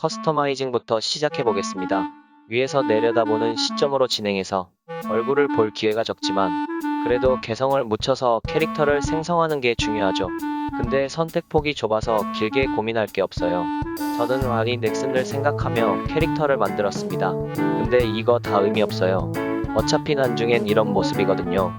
커스터마이징부터 시작해 보겠습니다. 위에서 내려다보는 시점으로 진행해서 얼굴을 볼 기회가 적지만 그래도 개성을 묻혀서 캐릭터를 생성하는 게 중요하죠. 근데 선택폭이 좁아서 길게 고민할 게 없어요. 저는 라니 넥슨을 생각하며 캐릭터를 만들었습니다. 근데 이거 다 의미 없어요. 어차피 나중엔 이런 모습이거든요.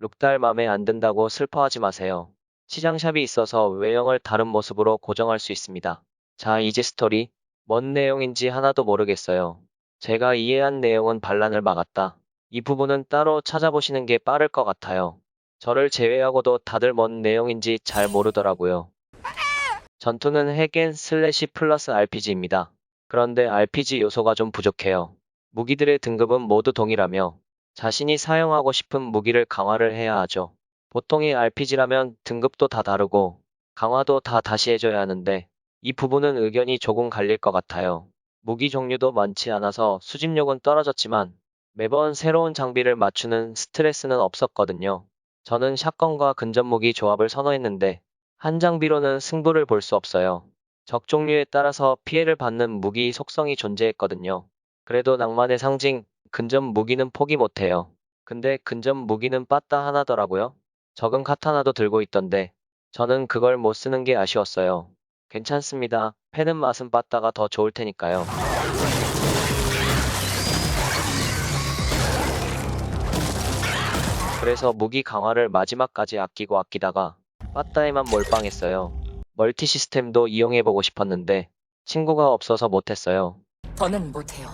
룩달 맘에 안 든다고 슬퍼하지 마세요. 시장샵이 있어서 외형을 다른 모습으로 고정할 수 있습니다. 자, 이제 스토리. 뭔 내용인지 하나도 모르겠어요. 제가 이해한 내용은 반란을 막았다. 이 부분은 따로 찾아보시는 게 빠를 것 같아요. 저를 제외하고도 다들 뭔 내용인지 잘 모르더라고요. 전투는 핵앤 슬래시 플러스 RPG입니다. 그런데 RPG 요소가 좀 부족해요. 무기들의 등급은 모두 동일하며 자신이 사용하고 싶은 무기를 강화를 해야 하죠. 보통의 RPG라면 등급도 다 다르고 강화도 다 다시 해줘야 하는데 이 부분은 의견이 조금 갈릴 것 같아요. 무기 종류도 많지 않아서 수집력은 떨어졌지만 매번 새로운 장비를 맞추는 스트레스는 없었거든요. 저는 샷건과 근접무기 조합을 선호했는데 한 장비로는 승부를 볼 수 없어요. 적 종류에 따라서 피해를 받는 무기 속성이 존재했거든요. 그래도 낭만의 상징 근접 무기는 포기 못해요. 근데 근접 무기는 빠따 하나더라고요. 적은 카타나도 들고 있던데 저는 그걸 못 쓰는 게 아쉬웠어요. 괜찮습니다. 패는 맛은 빠따가 더 좋을 테니까요. 그래서 무기 강화를 마지막까지 아끼고 아끼다가 빠따에만 몰빵했어요. 멀티 시스템도 이용해보고 싶었는데 친구가 없어서 못했어요. 더는 못해요.